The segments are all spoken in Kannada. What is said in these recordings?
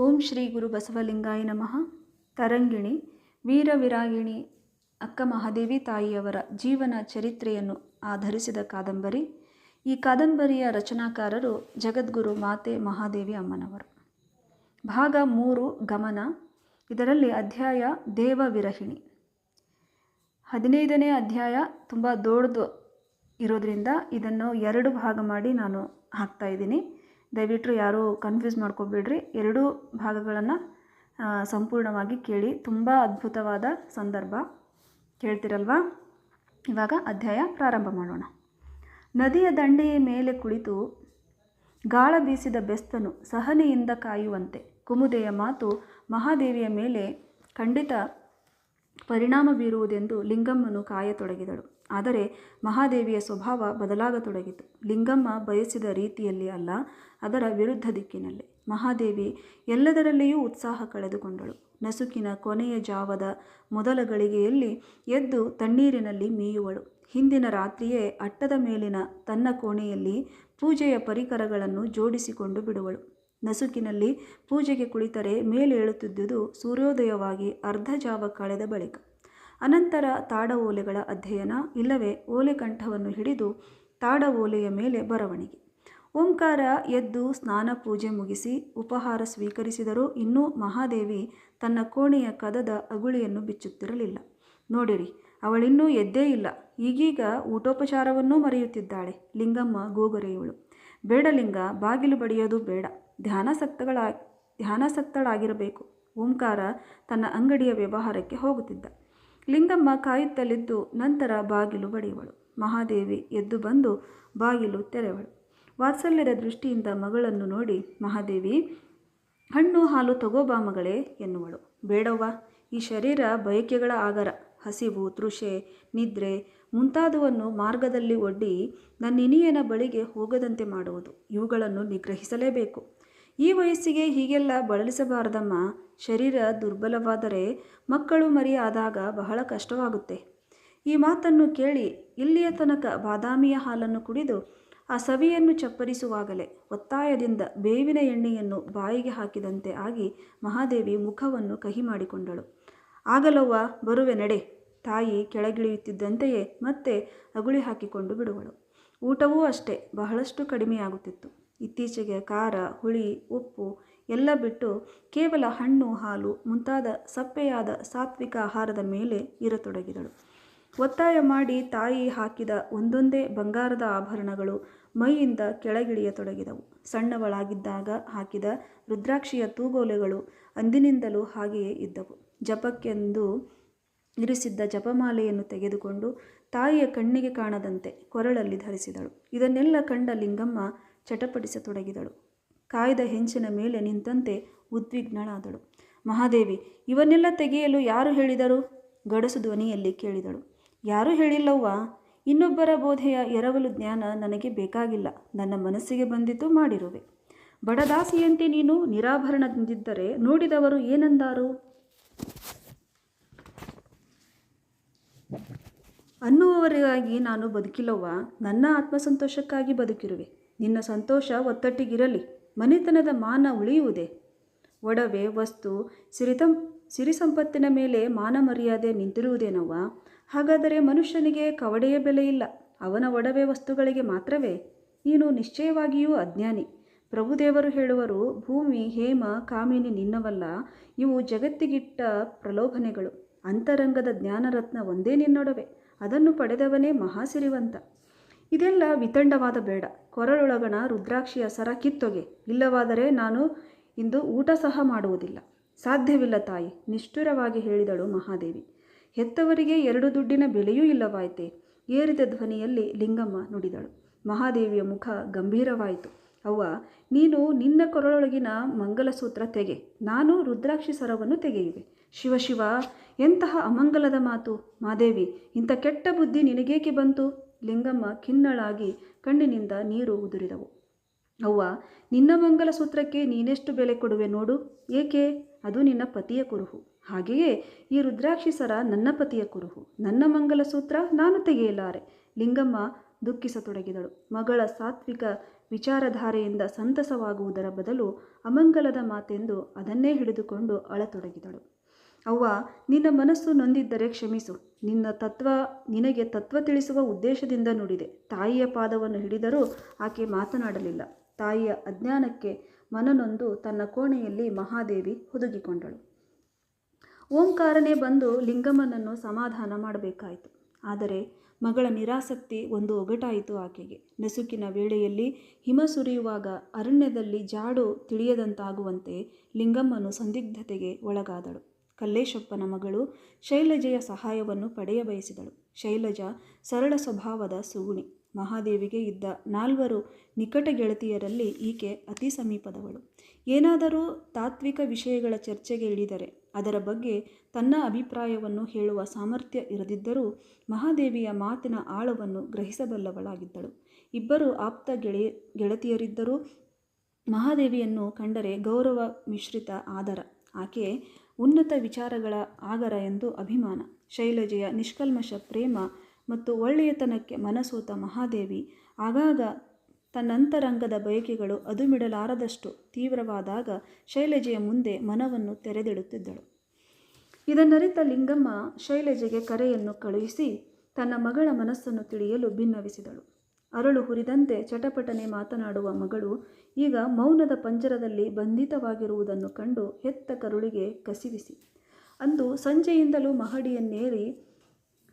ಓಂ ಶ್ರೀ ಗುರು ಬಸವಲಿಂಗಾಯ ನಮಃ. ತರಂಗಿಣಿ, ವೀರವಿರಾಗಿಣಿ, ಅಕ್ಕ ಮಹಾದೇವಿ ತಾಯಿಯವರ ಜೀವನ ಚರಿತ್ರೆಯನ್ನು ಆಧರಿಸಿದ ಕಾದಂಬರಿ. ಈ ಕಾದಂಬರಿಯ ರಚನಾಕಾರರು ಜಗದ್ಗುರು ಮಾತೆ ಮಹಾದೇವಿ ಅಮ್ಮನವರು. ಭಾಗ ಮೂರು, ಗಮನ. ಇದರಲ್ಲಿ ಅಧ್ಯಾಯ ದೇವ ವಿರಹಿಣಿ ಹದಿನೈದನೇ ಅಧ್ಯಾಯ ತುಂಬ ದೊಡ್ಡದು ಇರೋದ್ರಿಂದ ಇದನ್ನು ಎರಡು ಭಾಗ ಮಾಡಿ ನಾನು ಹಾಕ್ತಾ ಇದ್ದೀನಿ. ದಯವಿಟ್ಟು ಯಾರೂ ಕನ್ಫ್ಯೂಸ್ ಮಾಡ್ಕೊಬೇಡ್ರಿ. ಎರಡೂ ಭಾಗಗಳನ್ನು ಸಂಪೂರ್ಣವಾಗಿ ಕೇಳಿ. ತುಂಬ ಅದ್ಭುತವಾದ ಸಂದರ್ಭ ಕೇಳ್ತಿರಲ್ವಾ? ಇವಾಗ ಅಧ್ಯಾಯ ಪ್ರಾರಂಭ ಮಾಡೋಣ. ನದಿಯ ದಂಡೆಯ ಮೇಲೆ ಕುಳಿತು ಗಾಳ ಬೀಸಿದ ಬೆಸ್ತನು ಸಹನೆಯಿಂದ ಕಾಯುವಂತೆ ಕುಮುದೆಯ ಮಾತು ಮಹಾದೇವಿಯ ಮೇಲೆ ಖಂಡಿತ ಪರಿಣಾಮ ಬೀರುವುದೆಂದು ಲಿಂಗಮ್ಮನು ಕಾಯತೊಡಗಿದಳು. ಆದರೆ ಮಹಾದೇವಿಯ ಸ್ವಭಾವ ಬದಲಾಗತೊಡಗಿತು. ಲಿಂಗಮ್ಮ ಬಯಸಿದ ರೀತಿಯಲ್ಲಿ ಅಲ್ಲ, ಅದರ ವಿರುದ್ಧ ದಿಕ್ಕಿನಲ್ಲಿ. ಮಹಾದೇವಿ ಎಲ್ಲದರಲ್ಲಿಯೂ ಉತ್ಸಾಹ ಕಳೆದುಕೊಂಡಳು. ನಸುಕಿನ ಕೊನೆಯ ಜಾವದ ಮೊದಲ ಗಳಿಗೆಯಲ್ಲಿ ಎದ್ದು ತಣ್ಣೀರಿನಲ್ಲಿ ಮೇಯುವಳು. ಹಿಂದಿನ ರಾತ್ರಿಯೇ ಅಟ್ಟದ ಮೇಲಿನ ತನ್ನ ಕೋಣೆಯಲ್ಲಿ ಪೂಜೆಯ ಪರಿಕರಗಳನ್ನು ಜೋಡಿಸಿಕೊಂಡು ಬಿಡುವಳು. ನಸುಕಿನಲ್ಲಿ ಪೂಜೆಗೆ ಕುಳಿತರೆ ಮೇಲೇಳುತ್ತಿದ್ದುದು ಸೂರ್ಯೋದಯವಾಗಿ ಅರ್ಧ ಜಾವ ಕಳೆದ ಬಳಿಕ. ಅನಂತರ ತಾಡ ಓಲೆಗಳ ಅಧ್ಯಯನ ಇಲ್ಲವೇ ಓಲೆ ಕಂಠವನ್ನು ಹಿಡಿದು ತಾಡ ಓಲೆಯ ಮೇಲೆ ಬರವಣಿಗೆ. ಓಂಕಾರ ಎದ್ದು ಸ್ನಾನ ಪೂಜೆ ಮುಗಿಸಿ ಉಪಹಾರ ಸ್ವೀಕರಿಸಿದರೂ ಇನ್ನೂ ಮಹಾದೇವಿ ತನ್ನ ಕೋಣೆಯ ಕದದ ಅಗುಳಿಯನ್ನು ಬಿಚ್ಚುತ್ತಿರಲಿಲ್ಲ. ನೋಡಿರಿ, ಅವಳಿನ್ನೂ ಎದ್ದೇ ಇಲ್ಲ. ಈಗೀಗ ಊಟೋಪಚಾರವನ್ನೂ ಮರೆಯುತ್ತಿದ್ದಾಳೆ. ಲಿಂಗಮ್ಮ ಗೋಗರೆಯವಳು. ಬೇಡ ಲಿಂಗ, ಬಾಗಿಲು ಬಡಿಯೋದು ಬೇಡ. ಧ್ಯಾನಾಸಕ್ತಗಳ, ಧ್ಯಾನಾಸಕ್ತಳಾಗಿರಬೇಕು. ಓಂಕಾರ ತನ್ನ ಅಂಗಡಿಯ ವ್ಯವಹಾರಕ್ಕೆ ಹೋಗುತ್ತಿದ್ದ. ಲಿಂಗಮ್ಮ ಕಾಯುತ್ತಲಿದ್ದು ನಂತರ ಬಾಗಿಲು ಬಡಿಯುವಳು ಮಹಾದೇವಿ ಎದ್ದು ಬಂದು ಬಾಗಿಲು ತೆರೆವಳು. ವಾತ್ಸಲ್ಯದ ದೃಷ್ಟಿಯಿಂದ ಮಗಳನ್ನು ನೋಡಿ ಮಹಾದೇವಿ, ಹಣ್ಣು ಹಾಲು ತಗೋಬಾ ಮಗಳೇ ಎನ್ನುವಳು. ಬೇಡವ್ವ, ಈ ಶರೀರ ಬಯಕೆಗಳ ಆಗರ. ಹಸಿವು, ತೃಷೆ, ನಿದ್ರೆ ಮುಂತಾದವನ್ನು ಮಾರ್ಗದಲ್ಲಿ ಒಡ್ಡಿ ನನ್ನಿನಿಯನ ಬಳಿಗೆ ಹೋಗದಂತೆ ಮಾಡುವುದು. ಇವುಗಳನ್ನು ನಿಗ್ರಹಿಸಲೇಬೇಕು. ಈ ವಯಸ್ಸಿಗೆ ಹೀಗೆಲ್ಲ ಬಳಲಿಸಬಾರದಮ್ಮ. ಶರೀರ ದುರ್ಬಲವಾದರೆ ಮಕ್ಕಳು ಮರಿ ಆದಾಗ ಬಹಳ ಕಷ್ಟವಾಗುತ್ತೆ. ಈ ಮಾತನ್ನು ಕೇಳಿ ಇಲ್ಲಿಯ ತನಕ ಬಾದಾಮಿಯ ಹಾಲನ್ನು ಕುಡಿದು ಆ ಸವಿಯನ್ನು ಚಪ್ಪರಿಸುವಾಗಲೇ ಒತ್ತಾಯದಿಂದ ಬೇವಿನ ಎಣ್ಣೆಯನ್ನು ಬಾಯಿಗೆ ಹಾಕಿದಂತೆ ಆಗಿ ಮಹಾದೇವಿ ಮುಖವನ್ನು ಕಹಿ ಮಾಡಿಕೊಂಡಳು. ಆಗಲವ್ವ, ಬರುವೆ, ನಡೆ ತಾಯಿ ಕೆಳಗಿಳಿಯುತ್ತಿದ್ದಂತೆಯೇ ಮತ್ತೆ ಅಗುಳಿ ಹಾಕಿಕೊಂಡು ಬಿಡುವಳು. ಊಟವೂ ಅಷ್ಟೇ, ಬಹಳಷ್ಟು ಕಡಿಮೆಯಾಗುತ್ತಿತ್ತು. ಇತ್ತೀಚೆಗೆ ಖಾರ, ಹುಳಿ, ಉಪ್ಪು ಎಲ್ಲ ಬಿಟ್ಟು ಕೇವಲ ಹಣ್ಣು, ಹಾಲು ಮುಂತಾದ ಸಪ್ಪೆಯಾದ ಸಾತ್ವಿಕ ಆಹಾರದ ಮೇಲೆ ಇರತೊಡಗಿದಳು. ಒತ್ತಾಯ ಮಾಡಿ ತಾಯಿ ಹಾಕಿದ ಒಂದೊಂದೇ ಬಂಗಾರದ ಆಭರಣಗಳು ಮೈಯಿಂದ ಕೆಳಗಿಳಿಯತೊಡಗಿದವು. ಸಣ್ಣವಳಾಗಿದ್ದಾಗ ಹಾಕಿದ ರುದ್ರಾಕ್ಷಿಯ ತೂಗೋಲೆಗಳು ಅಂದಿನಿಂದಲೂ ಹಾಗೆಯೇ ಇದ್ದವು. ಜಪಕ್ಕೆಂದು ಇರಿಸಿದ್ದ ಜಪಮಾಲೆಯನ್ನು ತೆಗೆದುಕೊಂಡು ತಾಯಿಯ ಕಣ್ಣಿಗೆ ಕಾಣದಂತೆ ಕೊರಳಲ್ಲಿ ಧರಿಸಿದಳು. ಇದನ್ನೆಲ್ಲ ಕಂಡ ಲಿಂಗಮ್ಮ ಚಟಪಡಿಸತೊಡಗಿದಳು ಕಾಯ್ದ ಹೆಂಚಿನ ಮೇಲೆ ನಿಂತಂತೆ ಉದ್ವಿಗ್ನಳಾದಳು. ಮಹಾದೇವಿ, ಇವನ್ನೆಲ್ಲ ತೆಗೆಯಲು ಯಾರು ಹೇಳಿದರು? ಗಡಸು ಧ್ವನಿಯಲ್ಲಿ ಕೇಳಿದಳು. ಯಾರೂ ಹೇಳಿಲ್ಲವ್ವ? ಇನ್ನೊಬ್ಬರ ಬೋಧೆಯ ಎರವಲು ಜ್ಞಾನ ನನಗೆ ಬೇಕಾಗಿಲ್ಲ. ನನ್ನ ಮನಸ್ಸಿಗೆ ಬಂದಿತು, ಮಾಡಿರುವೆ. ಬಡದಾಸಿಯಂತೆ ನೀನು ನಿರಾಭರಣದಿಂದಿದ್ದರೆ ನೋಡಿದವರು ಏನಂದಾರು? ಅನ್ನುವವರಿಗಾಗಿ ನಾನು ಬದುಕಿಲ್ಲವ್ವ. ನನ್ನ ಆತ್ಮಸಂತೋಷಕ್ಕಾಗಿ ಬದುಕಿರುವೆ. ನಿನ್ನ ಸಂತೋಷ ಒತ್ತಟ್ಟಿಗಿರಲಿ, ಮನೆತನದ ಮಾನ ಉಳಿಯುವುದೇ? ಒಡವೆ, ವಸ್ತು, ಸಿರಿತಂ ಸಿರಿ ಸಂಪತ್ತಿನ ಮೇಲೆ ಮಾನ ಮರ್ಯಾದೆ ನಿಂತಿರುವುದೇನವ್ವ? ಹಾಗಾದರೆ ಮನುಷ್ಯನಿಗೆ ಕವಡೆಯ ಬೆಲೆ ಇಲ್ಲ, ಅವನ ಒಡವೆ ವಸ್ತುಗಳಿಗೆ ಮಾತ್ರವೇ? ನೀನು ನಿಶ್ಚಯವಾಗಿಯೂ ಅಜ್ಞಾನಿ. ಪ್ರಭುದೇವರು ಹೇಳುವರು, ಭೂಮಿ, ಹೇಮ, ಕಾಮಿನಿ ನಿನ್ನವಲ್ಲ, ಇವು ಜಗತ್ತಿಗಿಟ್ಟ ಪ್ರಲೋಭನೆಗಳು. ಅಂತರಂಗದ ಜ್ಞಾನರತ್ನ ಒಂದೇ ನಿನ್ನೊಡವೆ, ಅದನ್ನು ಪಡೆದವನೇ ಮಹಾಸಿರಿವಂತ. ಇದೆಲ್ಲ ವಿತಂಡವಾದ ಬೇಡ. ಕೊರಳೊಳಗಣ ರುದ್ರಾಕ್ಷಿಯ ಸರ ಕಿತ್ತೊಗೆ. ಇಲ್ಲವಾದರೆ ನಾನು ಇಂದು ಊಟ ಸಹ ಮಾಡುವುದಿಲ್ಲ. ಸಾಧ್ಯವಿಲ್ಲ ತಾಯಿ, ನಿಷ್ಠುರವಾಗಿ ಹೇಳಿದಳು ಮಹಾದೇವಿ. ಹೆತ್ತವರಿಗೆ ಎರಡು ದುಡ್ಡಿನ ಬೆಲೆಯೂ ಇಲ್ಲವಾಯಿತೆ. ಏರಿದ ಧ್ವನಿಯಲ್ಲಿ ಲಿಂಗಮ್ಮ ನುಡಿದಳು. ಮಹಾದೇವಿಯ ಮುಖ ಗಂಭೀರವಾಯಿತು. ಅವ್ವ, ನೀನು ನಿನ್ನ ಕೊರಳೊಳಗಿನ ಮಂಗಲಸೂತ್ರ ತೆಗೆ. ನಾನು ರುದ್ರಾಕ್ಷಿ ಸರವನ್ನು ತೆಗೆಯುವೆ. ಶಿವಶಿವ ಶಿವ, ಎಂತಹ ಅಮಂಗಲದ ಮಾತು. ಮಾದೇವಿ ಇಂಥ ಕೆಟ್ಟ ಬುದ್ಧಿ ನಿನಗೇಕೆ ಬಂತು? ಲಿಂಗಮ್ಮ ಖಿನ್ನಳಾಗಿ ಕಣ್ಣಿನಿಂದ ನೀರು ಉದುರಿದವು. ಅವ್ವ, ನಿನ್ನ ಮಂಗಲಸೂತ್ರಕ್ಕೆ ನೀನೆಷ್ಟು ಬೆಲೆ ಕೊಡುವೆ ನೋಡು. ಏಕೆ? ಅದು ನಿನ್ನ ಪತಿಯ ಕುರುಹು. ಹಾಗೆಯೇ ಈ ರುದ್ರಾಕ್ಷಿ ಸರ ನನ್ನ ಪತಿಯ ಕುರುಹು. ನನ್ನ ಮಂಗಲಸೂತ್ರ ನಾನು ತೆಗೆಯಲಾರೆ. ಲಿಂಗಮ್ಮ ದುಃಖಿಸತೊಡಗಿದಳು. ಮಗಳ ಸಾತ್ವಿಕ ವಿಚಾರಧಾರೆಯಿಂದ ಸಂತಸವಾಗುವುದರ ಬದಲು ಅಮಂಗಲದ ಮಾತೆಂದು ಅದನ್ನೇ ಹಿಡಿದುಕೊಂಡು ಅಳತೊಡಗಿದಳು. ಅವ್ವ, ನಿನ್ನ ಮನಸ್ಸು ನೊಂದಿದ್ದರೆ ಕ್ಷಮಿಸು. ನಿನ್ನ ತತ್ವ, ನಿನಗೆ ತತ್ವ ತಿಳಿಸುವ ಉದ್ದೇಶದಿಂದ ನುಡಿದೆ. ತಾಯಿಯ ಪಾದವನ್ನು ಹಿಡಿದರೂ ಆಕೆ ಮಾತನಾಡಲಿಲ್ಲ. ತಾಯಿಯ ಅಜ್ಞಾನಕ್ಕೆ ಮನನೊಂದು ತನ್ನ ಕೋಣೆಯಲ್ಲಿ ಮಹಾದೇವಿ ಹುದುಗಿಕೊಂಡಳು. ಓಂಕಾರನೇ ಬಂದು ಲಿಂಗಮ್ಮನನ್ನು ಸಮಾಧಾನ ಮಾಡಬೇಕಾಯಿತು. ಆದರೆ ಮಗಳ ನಿರಾಸಕ್ತಿ ಒಂದು ಒಗಟಾಯಿತು ಆಕೆಗೆ. ನಸುಕಿನ ವೇಳೆಯಲ್ಲಿ ಹಿಮ ಸುರಿಯುವಾಗ ಅರಣ್ಯದಲ್ಲಿ ಜಾಡು ತಿಳಿಯದಂತಾಗುವಂತೆ ಲಿಂಗಮ್ಮನು ಸಂದಿಗ್ಧತೆಗೆ ಒಳಗಾದಳು. ಕಲ್ಲೇಶಪ್ಪನ ಮಗಳು ಶೈಲಜೆಯ ಸಹಾಯವನ್ನು ಪಡೆಯಬಯಸಿದಳು ಶೈಲಜ ಸರಳ ಸ್ವಭಾವದ ಸುಗುಣಿ. ಮಹಾದೇವಿಗೆ ಇದ್ದ ನಾಲ್ವರು ನಿಕಟ ಗೆಳತಿಯರಲ್ಲಿ ಈಕೆ ಅತಿ ಸಮೀಪದವಳು. ಏನಾದರೂ ತಾತ್ವಿಕ ವಿಷಯಗಳ ಚರ್ಚೆಗೆ ಇಳಿದರೆ ಅದರ ಬಗ್ಗೆ ತನ್ನ ಅಭಿಪ್ರಾಯವನ್ನು ಹೇಳುವ ಸಾಮರ್ಥ್ಯ ಇರದಿದ್ದರೂ ಮಹಾದೇವಿಯ ಮಾತಿನ ಆಳವನ್ನು ಗ್ರಹಿಸಬಲ್ಲವಳಾಗಿದ್ದಳು. ಇಬ್ಬರು ಆಪ್ತ ಗೆಳೆಯ ಗೆಳತಿಯರಿದ್ದರೂ ಮಹಾದೇವಿಯನ್ನು ಕಂಡರೆ ಗೌರವ ಮಿಶ್ರಿತ ಆದರ. ಆಕೆ ಉನ್ನತ ವಿಚಾರಗಳ ಆಗರ ಎಂದು ಅಭಿಮಾನ. ಶೈಲಜೆಯ ನಿಷ್ಕಲ್ಮಶ ಪ್ರೇಮ ಮತ್ತು ಒಳ್ಳೆಯತನಕ್ಕೆ ಮನಸೋತ ಮಹಾದೇವಿ ಆಗಾಗ ತನ್ನಂತರಂಗದ ಬಯಕೆಗಳು ಅದುಮಿಡಲಾರದಷ್ಟು ತೀವ್ರವಾದಾಗ ಶೈಲಜೆಯ ಮುಂದೆ ಮನವನ್ನು ತೆರೆದಿಡುತ್ತಿದ್ದಳು. ಇದನ್ನರಿತ ಲಿಂಗಮ್ಮ ಶೈಲಜೆಗೆ ಕರೆಯನ್ನು ಕಳುಹಿಸಿ ತನ್ನ ಮಗಳ ಮನಸ್ಸನ್ನು ತಿಳಿಯಲು ಭಿನ್ನವಿಸಿದಳು. ಅರಳು ಹುರಿದಂತೆ ಚಟಪಟನೆ ಮಾತನಾಡುವ ಮಗಳು ಈಗ ಮೌನದ ಪಂಜರದಲ್ಲಿ ಬಂಧಿತವಾಗಿರುವುದನ್ನು ಕಂಡು ಹೆತ್ತ ಕರುಳಿಗೆ ಕಸಿವಿಸಿ. ಅಂದು ಸಂಜೆಯಿಂದಲೂ ಮಹಡಿಯನ್ನೇರಿ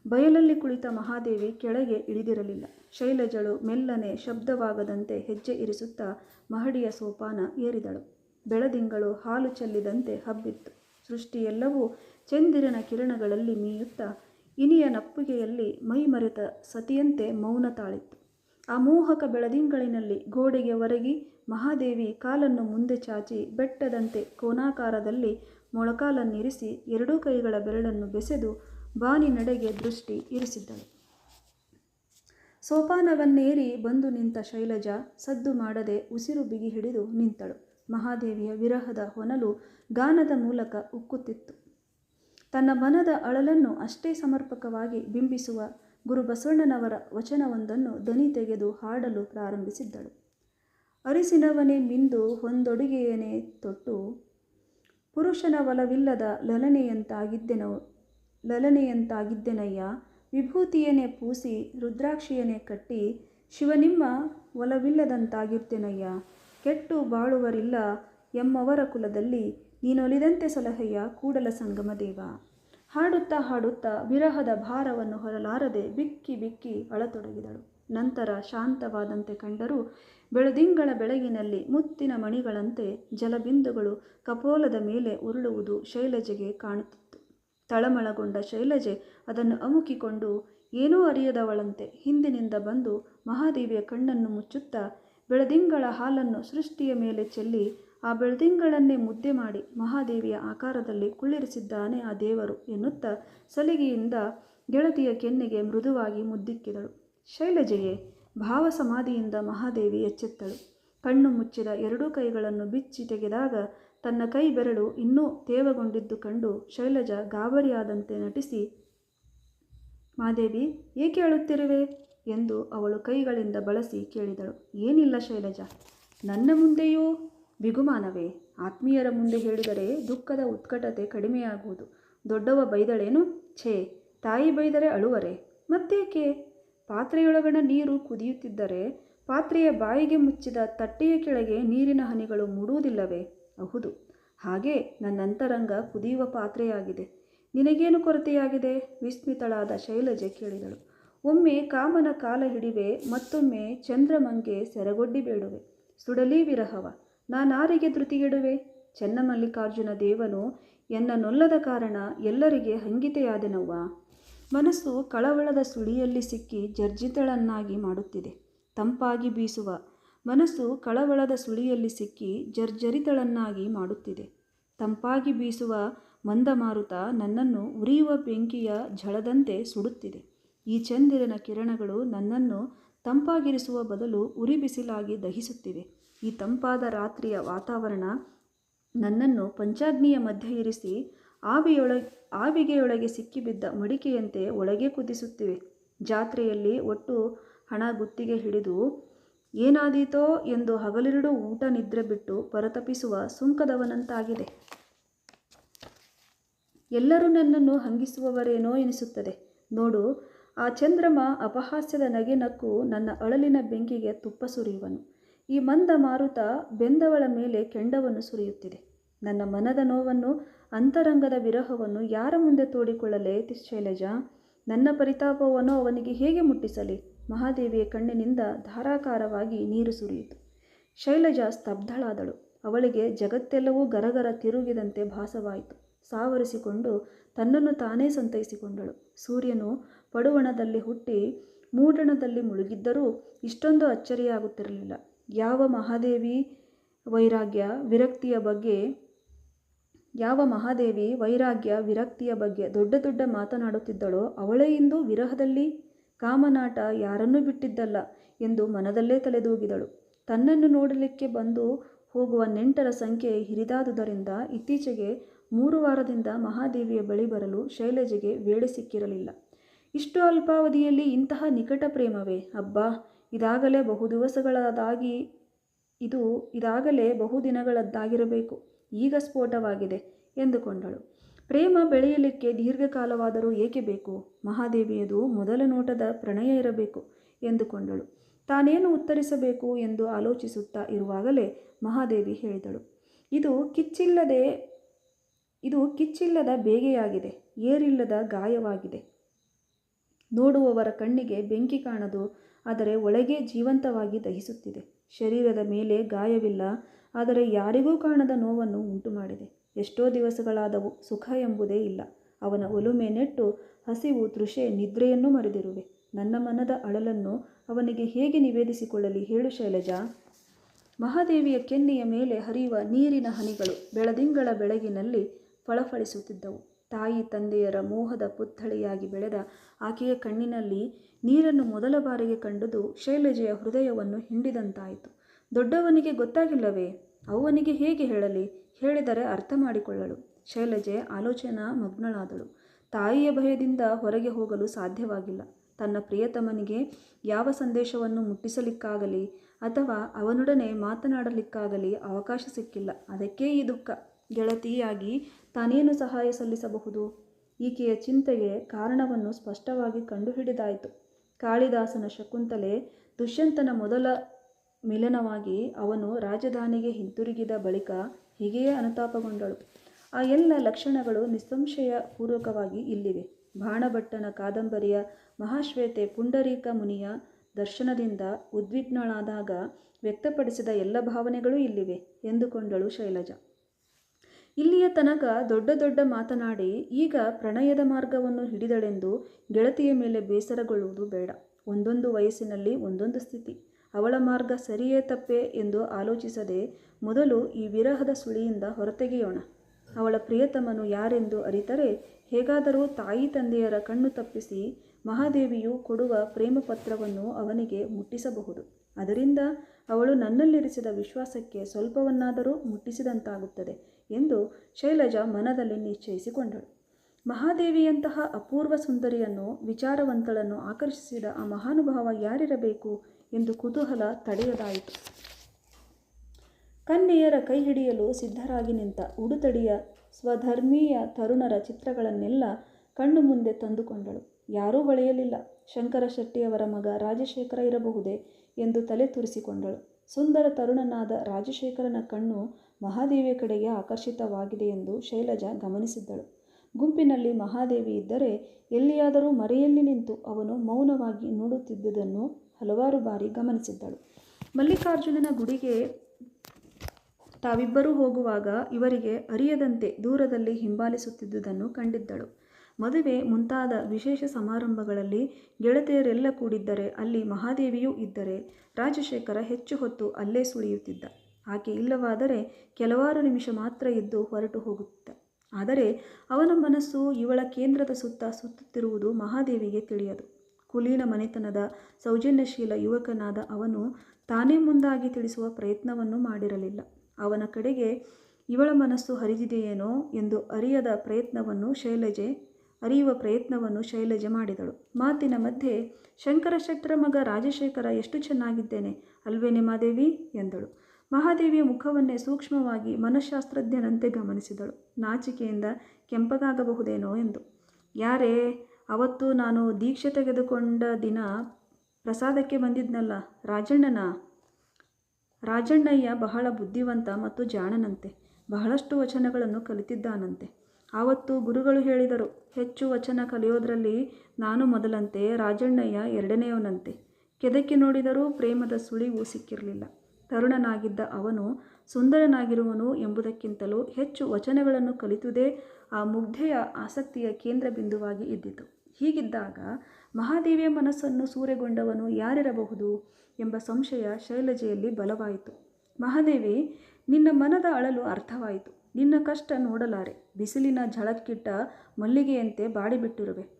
ಬಯಲಲ್ಲಿ ಕುಳಿತ ಮಹಾದೇವಿ ಕೆಳಗೆ ಇಳಿದಿರಲಿಲ್ಲ. ಶೈಲಜಳು ಮೆಲ್ಲನೆ ಶಬ್ದವಾಗದಂತೆ ಹೆಜ್ಜೆ ಇರಿಸುತ್ತಾ ಮಹಡಿಯ ಸೋಪಾನ ಏರಿದಳು. ಬೆಳದಿಂಗಳು ಹಾಲು ಚೆಲ್ಲಿದಂತೆ ಹಬ್ಬಿತ್ತು. ಸೃಷ್ಟಿಯೆಲ್ಲವೂ ಚಂದಿರನ ಕಿರಣಗಳಲ್ಲಿ ಮೀಯುತ್ತಾ, ಇನಿಯ ನಪ್ಪುಗೆಯಲ್ಲಿ ಮೈಮರೆತ ಸತಿಯಂತೆ ಮೌನ ತಾಳಿತ್ತು. ಆ ಮೋಹಕ ಬೆಳದಿಂಗಳಿನಲ್ಲಿ ಗೋಡೆಗೆ ಒರಗಿ ಮಹಾದೇವಿ ಕಾಲನ್ನು ಮುಂದೆ ಚಾಚಿ ಬೆಟ್ಟದಂತೆ ಕೋನಾಕಾರದಲ್ಲಿ ಮೊಳಕಾಲನ್ನಿರಿಸಿ ಎರಡೂ ಕೈಗಳ ಬೆರಳನ್ನು ಬೆಸೆದು ಬಾನಿ ನಡೆಗೆ ದೃಷ್ಟಿ ಇರಿಸಿದ್ದಳು. ಸೋಪಾನವನ್ನೇರಿ ಬಂದು ನಿಂತ ಶೈಲಜ ಸದ್ದು ಮಾಡದೆ ಉಸಿರು ಬಿಗಿ ಹಿಡಿದು ನಿಂತಳು. ಮಹಾದೇವಿಯ ವಿರಹದ ಹೊನಲು ಗಾನದ ಮೂಲಕ ಉಕ್ಕುತ್ತಿತ್ತು. ತನ್ನ ಮನದ ಅಳಲನ್ನು ಅಷ್ಟೇ ಸಮರ್ಪಕವಾಗಿ ಬಿಂಬಿಸುವ ಗುರು ಬಸವಣ್ಣನವರ ವಚನವೊಂದನ್ನು ದನಿ ತೆಗೆದು ಹಾಡಲು ಪ್ರಾರಂಭಿಸಿದ್ದಳು. ಅರಿಸಿನವನೇ ಮಿಂದು ಹೊಂದೊಡುಗೆಯನೇ ತೊಟ್ಟು, ಪುರುಷನ ಒಲವಿಲ್ಲದ ಲಲನೆಯಂತಾಗಿದ್ದೆನೋ, ಲಲನೆಯಂತಾಗಿದ್ದೆನಯ್ಯ ವಿಭೂತಿಯನೇ ಪೂಸಿ ರುದ್ರಾಕ್ಷಿಯನೇ ಕಟ್ಟಿ, ಶಿವನಿಮ್ಮ ಒಲವಿಲ್ಲದಂತಾಗಿರ್ತೇನಯ್ಯ, ಕೆಟ್ಟು ಬಾಳುವರಿಲ್ಲ ಎಮ್ಮವರ ಕುಲದಲ್ಲಿ ನೀನೊಲಿದಂತೆ ಸಲಹೆಯ ಕೂಡಲ ಸಂಗಮ ದೇವ ಹಾಡುತ್ತಾ ಹಾಡುತ್ತಾ ವಿರಹದ ಭಾರವನ್ನು ಹೊರಲಾರದೆ ಬಿಕ್ಕಿ ಬಿಕ್ಕಿ ಅಳತೊಡಗಿದಳು. ನಂತರ ಶಾಂತವಾದಂತೆ ಕಂಡರೂ ಬೆಳದಿಂಗಳ ಬೆಳಗಿನಲ್ಲಿ ಮುತ್ತಿನ ಮಣಿಗಳಂತೆ ಜಲಬಿಂದುಗಳು ಕಪೋಲದ ಮೇಲೆ ಉರುಳುವುದು ಶೈಲಜೆಗೆ ಕಾಣುತ್ತಿತ್ತು. ತಳಮಳಗೊಂಡ ಶೈಲಜೆ ಅದನ್ನು ಅಮುಕಿಕೊಂಡು, ಏನೂ ಅರಿಯದವಳಂತೆ ಹಿಂದಿನಿಂದ ಬಂದು ಮಹಾದೇವಿಯ ಕಣ್ಣನ್ನು ಮುಚ್ಚುತ್ತಾ ಬೆಳದಿಂಗಳ ಹಾಲನ್ನು ಸೃಷ್ಟಿಯ ಮೇಲೆ ಚೆಲ್ಲಿ ಆ ಬಿಲ್ಡಿಂಗ್ಗಳನ್ನೇ ಮುದ್ದೆ ಮಾಡಿ ಮಹಾದೇವಿಯ ಆಕಾರದಲ್ಲಿ ಕುಳ್ಳಿರಿಸಿದ್ದಾನೆ ಆ ದೇವರು ಎನ್ನುತ್ತಾ ಸಲಿಗೆಯಿಂದ ಗೆಳತಿಯ ಕೆನ್ನೆಗೆ ಮೃದುವಾಗಿ ಮುದ್ದಿಕ್ಕಿದಳು. ಶೈಲಜೆಯೇ ಭಾವ ಸಮಾಧಿಯಿಂದ ಮಹಾದೇವಿ ಎಚ್ಚೆತ್ತಳು. ಕಣ್ಣು ಮುಚ್ಚಿದ ಎರಡೂ ಕೈಗಳನ್ನು ಬಿಚ್ಚಿ ತೆಗೆದಾಗ ತನ್ನ ಕೈ ಬೆರಳು ಇನ್ನೂ ತೇವಗೊಂಡಿದ್ದು ಕಂಡು ಶೈಲಜ ಗಾಬರಿಯಾದಂತೆ ನಟಿಸಿ ಮಾದೇವಿ ಏಕೆ ಅಳುತ್ತಿರುವೆ? ಎಂದು ಅವಳು ಕೈಗಳಿಂದ ಬಳಸಿ ಕೇಳಿದಳು. ಏನಿಲ್ಲ ಶೈಲಜ, ನನ್ನ ಮುಂದೆಯೂ ಬಿಗುಮಾನವೇ, ಆತ್ಮೀಯರ ಮುಂದೆ ಹೇಳಿದರೆ ದುಃಖದ ಉತ್ಕಟತೆ ಕಡಿಮೆಯಾಗುವುದು. ದೊಡ್ಡವ ಬೈದಳೇನು? ಛೇ, ತಾಯಿ ಬೈದರೆ ಅಳುವರೆ. ಮತ್ತೇಕೆ? ಪಾತ್ರೆಯೊಳಗಣ ನೀರು ಕುದಿಯುತ್ತಿದ್ದರೆ ಪಾತ್ರೆಯ ಬಾಯಿಗೆ ಮುಚ್ಚಿದ ತಟ್ಟೆಯ ಕೆಳಗೆ ನೀರಿನ ಹನಿಗಳು ಮೂಡುವುದಿಲ್ಲವೇ? ಹೌದು ಹಾಗೆ ನನ್ನ ಅಂತರಂಗ ಕುದಿಯುವ ಪಾತ್ರೆಯಾಗಿದೆ. ನಿನಗೇನು ಕೊರತೆಯಾಗಿದೆ? ವಿಸ್ಮಿತಳಾದ ಶೈಲಜೆ ಕೇಳಿದಳು. ಒಮ್ಮೆ ಕಾಮನ ಕಾಲ ಹಿಡಿವೆ, ಮತ್ತೊಮ್ಮೆ ಚಂದ್ರಮಂಗೆ ಸೆರಗೊಡ್ಡಿ ಬೇಡುವೆ. ಸುಡಲಿ ವಿರಹವ. ನಾನಾರಿಗೆ ಧೃತಿಗೆಡುವೆ? ಚೆನ್ನಮಲ್ಲಿಕಾರ್ಜುನ ದೇವನು ಎನ್ನ ನೊಲ್ಲದ ಕಾರಣ ಎಲ್ಲರಿಗೆ ಹಂಗಿತೆಯಾದೆನವ್ವ? ಮನಸ್ಸು ಕಳವಳದ ಸುಳಿಯಲ್ಲಿ ಸಿಕ್ಕಿ ಜರ್ಜಿತಳನ್ನಾಗಿ ಮಾಡುತ್ತಿದೆ. ತಂಪಾಗಿ ಬೀಸುವ ಮನಸ್ಸು ಕಳವಳದ ಸುಳಿಯಲ್ಲಿ ಸಿಕ್ಕಿ ಜರ್ಜರಿತಳನ್ನಾಗಿ ಮಾಡುತ್ತಿದೆ. ತಂಪಾಗಿ ಬೀಸುವ ಮಂದಮಾರುತ ನನ್ನನ್ನು ಉರಿಯುವ ಬೆಂಕಿಯ ಝಳದಂತೆ ಸುಡುತ್ತಿದೆ. ಈ ಚಂದಿರನ ಕಿರಣಗಳು ನನ್ನನ್ನು ತಂಪಾಗಿರಿಸುವ ಬದಲು ಉರಿ ಬಿಸಿಲಾಗಿ ದಹಿಸುತ್ತಿವೆ. ಈ ತಂಪಾದ ರಾತ್ರಿಯ ವಾತಾವರಣ ನನ್ನನ್ನು ಪಂಚಾಗ್ನಿಯ ಮಧ್ಯೆ ಇರಿಸಿ ಆವಿಯೊಳ, ಆವಿಗೆಯೊಳಗೆ ಸಿಕ್ಕಿಬಿದ್ದ ಮಡಿಕೆಯಂತೆ ಒಳಗೆ ಕುದಿಸುತ್ತಿವೆ. ಜಾತ್ರೆಯಲ್ಲಿ ಒಟ್ಟು ಹಣ ಗುತ್ತಿಗೆ ಹಿಡಿದು ಏನಾದೀತೋ ಎಂದು ಹಗಲಿರುಡು ಊಟ ನಿದ್ರೆ ಬಿಟ್ಟು ಪರತಪಿಸುವ ಸುಂಕದವನಂತಾಗಿದೆ. ಎಲ್ಲರೂ ನನ್ನನ್ನು ಹಂಗಿಸುವವರೇನೋ ಎನಿಸುತ್ತದೆ. ನೋಡು, ಆ ಚಂದ್ರಮ ಅಪಹಾಸ್ಯದ ನಗೆ ನಕ್ಕು ನನ್ನ ಅಳಲಿನ ಬೆಂಕಿಗೆ ತುಪ್ಪ ಸುರಿಯುವನು. ಈ ಮಂದ ಮಾರುತ ಬೆಂದವಳ ಮೇಲೆ ಕೆಂಡವನ್ನು ಸುರಿಯುತ್ತಿದೆ. ನನ್ನ ಮನದ ನೋವನ್ನು, ಅಂತರಂಗದ ವಿರಹವನ್ನು ಯಾರ ಮುಂದೆ ತೋಡಿಕೊಳ್ಳಲೇ ಶೈಲಜ? ನನ್ನ ಪರಿತಾಪವನ್ನು ಅವನಿಗೆ ಹೇಗೆ ಮುಟ್ಟಿಸಲಿ? ಮಹಾದೇವಿಯ ಕಣ್ಣಿನಿಂದ ಧಾರಾಕಾರವಾಗಿ ನೀರು ಸುರಿಯಿತು. ಶೈಲಜ ಸ್ತಬ್ಧಳಾದಳು. ಅವಳಿಗೆ ಜಗತ್ತೆಲ್ಲವೂ ಗರಗರ ತಿರುಗಿದಂತೆ ಭಾಸವಾಯಿತು. ಸಾವರಿಸಿಕೊಂಡು ತನ್ನನ್ನು ತಾನೇ ಸಂತೈಸಿಕೊಂಡಳು. ಸೂರ್ಯನು ಪಡುವಣದಲ್ಲಿ ಹುಟ್ಟಿ ಮೂಡಣದಲ್ಲಿ ಮುಳುಗಿದ್ದರೂ ಇಷ್ಟೊಂದು ಅಚ್ಚರಿಯಾಗುತ್ತಿರಲಿಲ್ಲ. ಯಾವ ಮಹಾದೇವಿ ವೈರಾಗ್ಯ ವಿರಕ್ತಿಯ ಬಗ್ಗೆ, ಯಾವ ಮಹಾದೇವಿ ವೈರಾಗ್ಯ ವಿರಕ್ತಿಯ ಬಗ್ಗೆ ದೊಡ್ಡ ದೊಡ್ಡ ಮಾತನಾಡುತ್ತಿದ್ದಳೋ ಅವಳೇ ಇಂದು ವಿರಹದಲ್ಲಿ ಕಾಮನಾಟ ಯಾರನ್ನೂ ಬಿಟ್ಟಿದ್ದಲ್ಲ ಎಂದು ಮನದಲ್ಲೇ ತಲೆದೂಗಿದಳು. ತನ್ನನ್ನು ನೋಡಲಿಕ್ಕೆ ಬಂದು ಹೋಗುವ ನೆಂಟರ ಸಂಖ್ಯೆ ಹಿರಿದಾದುದರಿಂದ ಇತ್ತೀಚೆಗೆ ಮೂರು ವಾರದಿಂದ ಮಹಾದೇವಿಯ ಬಳಿ ಬರಲು ಶೈಲಜೆಗೆ ವೇಳೆ ಸಿಕ್ಕಿರಲಿಲ್ಲ. ಇಷ್ಟು ಅಲ್ಪಾವಧಿಯಲ್ಲಿ ಇಂತಹ ನಿಕಟ ಪ್ರೇಮವೇ? ಅಬ್ಬಾ! ಇದಾಗಲೇ ಬಹು ದಿವಸಗಳದಾಗಿ ಇದು ಇದಾಗಲೇ ಬಹುದಿನಗಳದ್ದಾಗಿರಬೇಕು ಈಗ ಸ್ಫೋಟವಾಗಿದೆ ಎಂದುಕೊಂಡಳು. ಪ್ರೇಮ ಬೆಳೆಯಲಿಕ್ಕೆ ದೀರ್ಘಕಾಲವಾದರೂ ಏಕೆ ಬೇಕು? ಮಹಾದೇವಿಯದು ಮೊದಲ ನೋಟದ ಪ್ರಣಯ ಇರಬೇಕು ಎಂದುಕೊಂಡಳು. ತಾನೇನು ಉತ್ತರಿಸಬೇಕು ಎಂದು ಆಲೋಚಿಸುತ್ತಾ ಇರುವಾಗಲೇ ಮಹಾದೇವಿ ಹೇಳಿದಳು. ಇದು ಕಿಚ್ಚಿಲ್ಲದೆ, ಇದು ಕಿಚ್ಚಿಲ್ಲದ ಬೇಗೆಯಾಗಿದೆ, ಏರಿಲ್ಲದ ಗಾಯವಾಗಿದೆ. ನೋಡುವವರ ಕಣ್ಣಿಗೆ ಬೆಂಕಿ ಕಾಣದು ಆದರೆ ಒಳಗೆ ಜೀವಂತವಾಗಿ ದಹಿಸುತ್ತಿದೆ. ಶರೀರದ ಮೇಲೆ ಗಾಯವಿಲ್ಲ, ಆದರೆ ಯಾರಿಗೂ ಕಾಣದ ನೋವನ್ನು ಉಂಟು ಮಾಡಿದೆ ಎಷ್ಟೋ ದಿವಸಗಳಾದವು ಸುಖ ಎಂಬುದೇ ಇಲ್ಲ. ಅವನ ಒಲುಮೆ ನೆಟ್ಟು ಹಸಿವು, ತೃಷೆ, ನಿದ್ರೆಯನ್ನು ಮರೆದಿರುವೆ. ನನ್ನ ಮನದ ಅಳಲನ್ನು ಅವನಿಗೆ ಹೇಗೆ ನಿವೇದಿಸಿಕೊಳ್ಳಲಿ ಹೇಳು ಶೈಲಜಾ. ಮಹಾದೇವಿಯ ಕೆನ್ನೆಯ ಮೇಲೆ ಹರಿಯುವ ನೀರಿನ ಹನಿಗಳು ಬೆಳದಿಂಗಳ ಬೆಳಗಿನಲ್ಲಿ ಫಳಫಳಿಸುತ್ತಿದ್ದವು. ತಾಯಿ ತಂದೆಯರ ಮೋಹದ ಪುತ್ಥಳಿಯಾಗಿ ಬೆಳೆದ ಆಕೆಯ ಕಣ್ಣಿನಲ್ಲಿ ನೀರನ್ನು ಮೊದಲ ಬಾರಿಗೆ ಕಂಡುದು ಶೈಲಜೆಯ ಹೃದಯವನ್ನು ಹಿಂಡಿದಂತಾಯಿತು. ದೊಡ್ಡವನಿಗೆ ಗೊತ್ತಾಗಿಲ್ಲವೇ? ಅವನಿಗೆ ಹೇಗೆ ಹೇಳಲಿ? ಹೇಳಿದರೆ ಅರ್ಥ ಮಾಡಿಕೊಳ್ಳಳು ಶೈಲಜೆ ಆಲೋಚನಾ ಮಗ್ನಳಾದಳು. ತಾಯಿಯ ಭಯದಿಂದ ಹೊರಗೆ ಹೋಗಲು ಸಾಧ್ಯವಾಗಿಲ್ಲ. ತನ್ನ ಪ್ರಿಯತಮನಿಗೆ ಯಾವ ಸಂದೇಶವನ್ನು ಮುಟ್ಟಿಸಲಿಕ್ಕಾಗಲಿ ಅಥವಾ ಅವನೊಡನೆ ಮಾತನಾಡಲಿಕ್ಕಾಗಲಿ ಅವಕಾಶ ಸಿಕ್ಕಿಲ್ಲ. ಅದಕ್ಕೇ ಈ ದುಃಖ. ಗೆಳತಿಯಾಗಿ ತಾನೇನು ಸಹಾಯ ಸಲ್ಲಿಸಬಹುದು? ಈಕೆಯ ಚಿಂತೆಗೆ ಕಾರಣವನ್ನು ಸ್ಪಷ್ಟವಾಗಿ ಕಂಡುಹಿಡಿದಾಯಿತು. ಕಾಳಿದಾಸನ ಶಕುಂತಲೆ ದುಷ್ಯಂತನ ಮೊದಲ ಮಿಲನವಾಗಿ ಅವನು ರಾಜಧಾನಿಗೆ ಹಿಂತಿರುಗಿದ ಬಳಿಕ ಹೀಗೆಯೇ ಅನುತಾಪಗೊಂಡಳು. ಆ ಎಲ್ಲ ಲಕ್ಷಣಗಳು ನಿಸ್ಸಂಶಯ ಪೂರ್ವಕವಾಗಿ ಇಲ್ಲಿವೆ. ಬಾಣಭಟ್ಟನ ಕಾದಂಬರಿಯ ಮಹಾಶ್ವೇತೆ ಪುಂಡರೀಕ ಮುನಿಯ ದರ್ಶನದಿಂದ ಉದ್ವಿಗ್ನಳಾದಾಗ ವ್ಯಕ್ತಪಡಿಸಿದ ಎಲ್ಲ ಭಾವನೆಗಳೂ ಇಲ್ಲಿವೆ ಎಂದುಕೊಂಡಳು ಶೈಲಜಾ. ಇಲ್ಲಿಯ ತನಕ ದೊಡ್ಡ ದೊಡ್ಡ ಮಾತನಾಡಿ, ಈಗ ಪ್ರಣಯದ ಮಾರ್ಗವನ್ನು ಹಿಡಿದಳೆಂದು ಗೆಳತಿಯ ಮೇಲೆ ಬೇಸರಗೊಳ್ಳುವುದು ಬೇಡ. ಒಂದೊಂದು ವಯಸ್ಸಿನಲ್ಲಿ ಒಂದೊಂದು ಸ್ಥಿತಿ. ಅವಳ ಮಾರ್ಗ ಸರಿಯೇ ತಪ್ಪೇ ಎಂದು ಆಲೋಚಿಸದೆ ಮೊದಲು ಈ ವಿರಹದ ಸುಳಿಯಿಂದ ಹೊರತೆಗೆಯೋಣ. ಅವಳ ಪ್ರಿಯತಮನು ಯಾರೆಂದು ಅರಿತರೆ, ಹೇಗಾದರೂ ತಾಯಿ ತಂದೆಯರ ಕಣ್ಣು ತಪ್ಪಿಸಿ ಮಹಾದೇವಿಯು ಕೊಡುವ ಪ್ರೇಮ ಪತ್ರವನ್ನು ಅವನಿಗೆ ಮುಟ್ಟಿಸಬಹುದು. ಅದರಿಂದ ಅವಳು ನನ್ನಲ್ಲಿರಿಸಿದ ವಿಶ್ವಾಸಕ್ಕೆ ಸ್ವಲ್ಪವನ್ನಾದರೂ ಮುಟ್ಟಿಸಿದಂತಾಗುತ್ತದೆ ಎಂದು ಶೈಲಜಾ ಮನದಲ್ಲಿ ನಿಶ್ಚಯಿಸಿಕೊಂಡಳು. ಮಹಾದೇವಿಯಂತಹ ಅಪೂರ್ವ ಸುಂದರಿಯನ್ನು, ವಿಚಾರವಂತಳನ್ನು ಆಕರ್ಷಿಸಿದ ಆ ಮಹಾನುಭಾವ ಯಾರಿರಬೇಕು ಎಂದು ಕುತೂಹಲ ತಡೆಯದಾಯಿತು. ಕನ್ಯೆಯರ ಕೈ ಹಿಡಿಯಲು ಸಿದ್ಧರಾಗಿ ನಿಂತ ಉಡುತಡಿಯ ಸ್ವಧರ್ಮೀಯ ತರುಣರ ಚಿತ್ರಗಳನ್ನೆಲ್ಲ ಕಣ್ಣು ಮುಂದೆ ತಂದುಕೊಂಡಳು. ಯಾರೂ ಹೊಳೆಯಲಿಲ್ಲ ಶಂಕರ ಶೆಟ್ಟಿಯವರ ಮಗ ರಾಜಶೇಖರ ಇರಬಹುದೇ? ಎಂದು ತಲೆ ತುರಿಸಿಕೊಂಡಳು. ಸುಂದರ ತರುಣನಾದ ರಾಜಶೇಖರನ ಕಣ್ಣು ಮಹಾದೇವಿಯ ಕಡೆಗೆ ಆಕರ್ಷಿತವಾಗಿದೆ ಎಂದು ಶೈಲಜಾ ಗಮನಿಸಿದ್ದಳು. ಗುಂಪಿನಲ್ಲಿ ಮಹಾದೇವಿ ಇದ್ದರೆ ಎಲ್ಲಿಯಾದರೂ ಮರೆಯಲ್ಲಿ ನಿಂತು ಅವನು ಮೌನವಾಗಿ ನೋಡುತ್ತಿದ್ದುದನ್ನು ಹಲವಾರು ಬಾರಿ ಗಮನಿಸಿದ್ದಳು. ಮಲ್ಲಿಕಾರ್ಜುನನ ಗುಡಿಗೆ ತಾವಿಬ್ಬರೂ ಹೋಗುವಾಗ ಇವರಿಗೆ ಅರಿಯದಂತೆ ದೂರದಲ್ಲಿ ಹಿಂಬಾಲಿಸುತ್ತಿದ್ದುದನ್ನು ಕಂಡಿದ್ದಳು. ಮದುವೆ ಮುಂತಾದ ವಿಶೇಷ ಸಮಾರಂಭಗಳಲ್ಲಿ ಗೆಳತಿಯರೆಲ್ಲ ಕೂಡಿದ್ದರೆ ಅಲ್ಲಿ ಮಹಾದೇವಿಯೂ ಇದ್ದರೆ ರಾಜಶೇಖರ ಹೆಚ್ಚು ಹೊತ್ತು ಅಲ್ಲೇ ಸುಳಿಯುತ್ತಿದ್ದ. ಆಕೆ ಇಲ್ಲವಾದರೆ ಕೆಲವಾರು ನಿಮಿಷ ಮಾತ್ರ ಎದ್ದು ಹೊರಟು ಹೋಗುತ್ತಿದ್ದ. ಆದರೆ ಅವನ ಮನಸ್ಸು ಇವಳ ಕೇಂದ್ರದ ಸುತ್ತ ಸುತ್ತುತ್ತಿರುವುದು ಮಹಾದೇವಿಗೆ ತಿಳಿಯದು. ಕುಲೀನ ಮನೆತನದ ಸೌಜನ್ಯಶೀಲ ಯುವಕನಾದ ಅವನು ತಾನೇ ಮುಂದಾಗಿ ತಿಳಿಸುವ ಪ್ರಯತ್ನವನ್ನು ಮಾಡಿರಲಿಲ್ಲ. ಅವನ ಕಡೆಗೆ, ಇವಳ ಮನಸ್ಸು ಹರಿದಿದೆಯೇನೋ? ಎಂದು ಅರಿಯದ ಪ್ರಯತ್ನವನ್ನು ಶೈಲಜೆ ಅರಿಯುವ ಪ್ರಯತ್ನವನ್ನು ಶೈಲಜೆ ಮಾಡಿದಳು. ಮಾತಿನ ಮಧ್ಯೆ, ಶಂಕರ ಶೆಟ್ಟರ ಮಗ ರಾಜಶೇಖರ ಎಷ್ಟು ಚೆನ್ನಾಗಿದ್ದೇನೆ ಅಲ್ವೇನೆ ಮಾದೇವಿ ಎಂದಳು. ಮಹಾದೇವಿಯ ಮುಖವನ್ನೇ ಸೂಕ್ಷ್ಮವಾಗಿ ಮನಃಶಾಸ್ತ್ರಜ್ಞನಂತೆ ಗಮನಿಸಿದಳು. ನಾಚಿಕೆಯಿಂದ ಕೆಂಪಗಾಗಬಹುದೇನೋ ಎಂದು. ಯಾರೇ, ಅವತ್ತು ನಾನು ದೀಕ್ಷೆ ತೆಗೆದುಕೊಂಡ ದಿನ ಪ್ರಸಾದಕ್ಕೆ ಬಂದಿದ್ನಲ್ಲ, ರಾಜಣ್ಣನ? ರಾಜಣ್ಣಯ್ಯ ಬಹಳ ಬುದ್ಧಿವಂತ ಮತ್ತು ಜಾಣನಂತೆ. ಬಹಳಷ್ಟು ವಚನಗಳನ್ನು ಕಲಿತಿದ್ದಾನಂತೆ. ಆವತ್ತು ಗುರುಗಳು ಹೇಳಿದರು, ಹೆಚ್ಚು ವಚನ ಕಲಿಯೋದ್ರಲ್ಲಿ ನಾನು ಮೊದಲಂತೆ, ರಾಜಣ್ಣಯ್ಯ ಎರಡನೆಯವನಂತೆ. ಕೆದಕಿ ನೋಡಿದರೂ ಪ್ರೇಮದ ಸುಳಿವು ಸಿಕ್ಕಿರಲಿಲ್ಲ. ತರುಣನಾಗಿದ್ದ ಅವನು ಸುಂದರನಾಗಿರುವನು ಎಂಬುದಕ್ಕಿಂತಲೂ ಹೆಚ್ಚು ವಚನಗಳನ್ನು ಕಲಿತುದೇ ಆ ಮುಗ್ಧೆಯ ಆಸಕ್ತಿಯ ಕೇಂದ್ರ ಬಿಂದುವಾಗಿ ಇದ್ದಿತು. ಹೀಗಿದ್ದಾಗ ಮಹಾದೇವಿಯ ಮನಸ್ಸನ್ನು ಸೂರೆಗೊಂಡವನು ಯಾರಿರಬಹುದು ಎಂಬ ಸಂಶಯ ಶೈಲಜೆಯಲ್ಲಿ ಬಲವಾಯಿತು. ಮಹಾದೇವಿ, ನಿನ್ನ ಮನದ ಅಳಲು ಅರ್ಥವಾಯಿತು. ನಿನ್ನ ಕಷ್ಟ ನೋಡಲಾರೆ. ಬಿಸಿಲಿನ ಝಳಕ್ಕಿಟ್ಟ ಮಲ್ಲಿಗೆಯಂತೆ ಬಾಡಿಬಿಟ್ಟಿರುವೆ.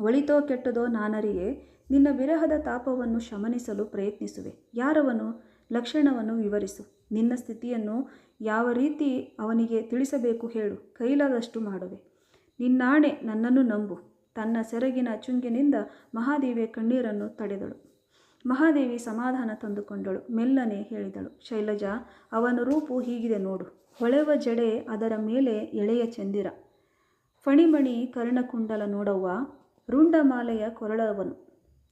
ಒಳಿತೋ ಕೆಟ್ಟದೋ ನಾನರಿಗೆ ನಿನ್ನ ವಿರಹದ ತಾಪವನ್ನು ಶಮನಿಸಲು ಪ್ರಯತ್ನಿಸುವೆ. ಯಾರವನು ಲಕ್ಷಣವನ್ನು ವಿವರಿಸು. ನಿನ್ನ ಸ್ಥಿತಿಯನ್ನು ಯಾವ ರೀತಿ ಅವನಿಗೆ ತಿಳಿಸಬೇಕು ಹೇಳು. ಕೈಲಾದಷ್ಟು ಮಾಡುವೆ. ನಿನ್ನಾಣೆ ನನ್ನನ್ನು ನಂಬು. ತನ್ನ ಸೆರಗಿನ ಚುಂಗಿನಿಂದ ಮಹಾದೇವಿಯ ಕಣ್ಣೀರನ್ನು ತಡೆದಳು. ಮಹಾದೇವಿ ಸಮಾಧಾನ ತಂದುಕೊಂಡಳು. ಮೆಲ್ಲನೆ ಹೇಳಿದಳು. ಶೈಲಜಾ, ಅವನ ರೂಪು ಹೀಗಿದೆ ನೋಡು. ಹೊಳೆವ ಜಡೆ ಅದರ ಮೇಲೆ ಎಳೆಯ ಚಂದಿರ. ಫಣಿಮಣಿ ಕರ್ಣಕುಂಡಲ ನೋಡವ್ವ, ರುಂಡಮಾಲೆಯ ಕೊರಳವನು.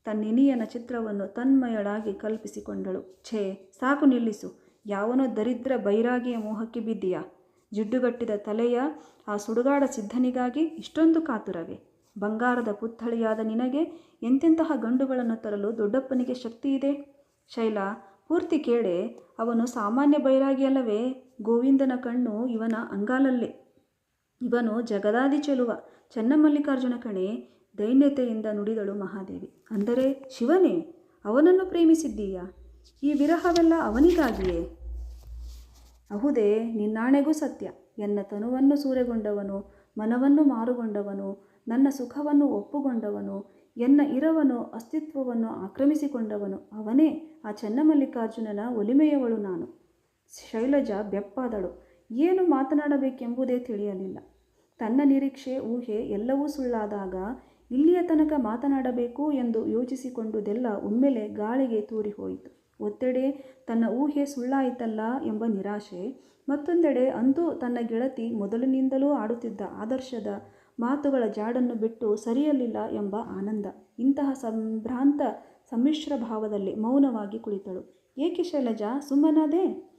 ತನ್ನಿನಿಯನ ಚಿತ್ರವನ್ನು ತನ್ಮಯಳಾಗಿ ಕಲ್ಪಿಸಿಕೊಂಡಳು. ಛೇ, ಸಾಕು ನಿಲ್ಲಿಸು. ಯಾವನೋ ದರಿದ್ರ ಬೈರಾಗಿಯ ಮೋಹಕ್ಕೆ ಬಿದ್ದೀಯಾ? ಜಿಡ್ಡುಗಟ್ಟಿದ ತಲೆಯ ಆ ಸುಡುಗಾಡ ಸಿದ್ಧನಿಗಾಗಿ ಇಷ್ಟೊಂದು ಕಾತುರವೇ. ಬಂಗಾರದ ಪುತ್ಥಳಿಯಾದ ನಿನಗೆ ಎಂತೆಂತಹ ಗಂಡುಗಳನ್ನು ತರಲು ದೊಡ್ಡಪ್ಪನಿಗೆ ಶಕ್ತಿ ಇದೆ ಶೈಲ ಪೂರ್ತಿ ಕೇಳೆ, ಅವನು ಸಾಮಾನ್ಯ ಬೈರಾಗಿಯಲ್ಲವೇ ಗೋವಿಂದನ ಕಣ್ಣು ಇವನ ಅಂಗಾಲಲ್ಲೇ. ಇವನು ಜಗದಾದಿ ಚೆಲುವ, ಚನ್ನಮಲ್ಲಿಕಾರ್ಜುನ ಕಣೆ, ದೈನ್ಯತೆಯಿಂದ ನುಡಿದಳು ಮಹಾದೇವಿ. ಅಂದರೆ ಶಿವನೇ? ಅವನನ್ನು ಪ್ರೇಮಿಸಿದ್ದೀಯಾ? ಈ ವಿರಹವೆಲ್ಲ ಅವನಿಗಾಗಿಯೇ? ಅಹುದೇ, ನಿನ್ನಾಣೆಗೂ ಸತ್ಯ. ಎನ್ನ ತನುವನ್ನು ಸೂರೆಗೊಂಡವನು, ಮನವನ್ನು ಮಾರುಗೊಂಡವನು, ನನ್ನ ಸುಖವನ್ನು ಒಪ್ಪುಗೊಂಡವನು ಎನ್ನ ಇರವನು, ಅಸ್ತಿತ್ವವನ್ನು ಆಕ್ರಮಿಸಿಕೊಂಡವನು ಅವನೇ. ಆ ಚನ್ನಮಲ್ಲಿಕಾರ್ಜುನನ ಒಲಿಮೆಯವಳು ನಾನು. ಶೈಲಜ ಬೆಪ್ಪಾದಳು. ಏನು ಮಾತನಾಡಬೇಕೆಂಬುದೇ ತಿಳಿಯಲಿಲ್ಲ. ತನ್ನ ನಿರೀಕ್ಷೆ, ಊಹೆ ಎಲ್ಲವೂ ಸುಳ್ಳಾದಾಗ ಇಲ್ಲಿಯ ತನಕ ಮಾತನಾಡಬೇಕು ಎಂದು ಯೋಚಿಸಿಕೊಂಡುದೆಲ್ಲ ಒಮ್ಮೆಲೆ ಗಾಳಿಗೆ ತೂರಿ ಹೋಯಿತು ಒತ್ತೆಡೆ ತನ್ನ ಊಹೆ ಸುಳ್ಳಾಯಿತಲ್ಲ ಎಂಬ ನಿರಾಶೆ, ಮತ್ತೊಂದೆಡೆ ಅಂತೂ ತನ್ನ ಗೆಳತಿ ಮೊದಲಿನಿಂದಲೂ ಆಡುತ್ತಿದ್ದ ಆದರ್ಶದ ಮಾತುಗಳ ಜಾಡನ್ನು ಬಿಟ್ಟು ಸರಿಯಲಿಲ್ಲ ಎಂಬ ಆನಂದ. ಇಂತಹ ಸಂಭ್ರಾಂತ ಸಮ್ಮಿಶ್ರ ಭಾವದಲ್ಲಿ ಮೌನವಾಗಿ ಕುಳಿತಳು. ಏಕೆ ಶೈಲಜಾ, ಸುಮ್ಮನಾದೆ?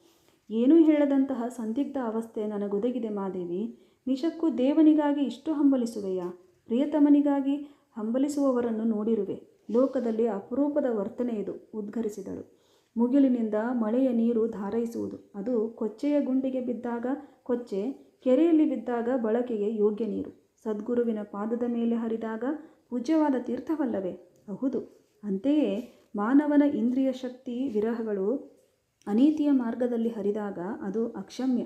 ಏನೂ ಹೇಳದಂತಹ ಸಂದಿಗ್ಧ ಅವಸ್ಥೆ ನನಗೊದಗಿದೆ ಮಾದೇವಿ. ನಿಶಕ್ಕೂ ದೇವನಿಗಾಗಿ ಇಷ್ಟು ಹಂಬಲಿಸುವೆಯಾ? ಪ್ರಿಯತಮನಿಗಾಗಿ ಹಂಬಲಿಸುವವರನ್ನು ನೋಡಿರುವೆ. ಲೋಕದಲ್ಲಿ ಅಪರೂಪದ ವರ್ತನೆ ಇದು, ಉದ್ಘರಿಸಿದಳು. ಮುಗಿಲಿನಿಂದ ಮಳೆಯ ನೀರು ಧಾರೈಸುವುದು. ಅದು ಕೊಚ್ಚೆಯ ಗುಂಡಿಗೆ ಬಿದ್ದಾಗ ಕೊಚ್ಚೆ, ಕೆರೆಯಲ್ಲಿ ಬಿದ್ದಾಗ ಬಳಕೆಗೆ ಯೋಗ್ಯ ನೀರು. ಸದ್ಗುರುವಿನ ಪಾದದ ಮೇಲೆ ಹರಿದಾಗ ಪೂಜ್ಯವಾದ ತೀರ್ಥವಲ್ಲವೇ? ಹೌದು. ಅಂತೆಯೇ ಮಾನವನ ಇಂದ್ರಿಯ ಶಕ್ತಿ ವಿರಹಗಳು ಅನೀತಿಯ ಮಾರ್ಗದಲ್ಲಿ ಹರಿದಾಗ ಅದು ಅಕ್ಷಮ್ಯ.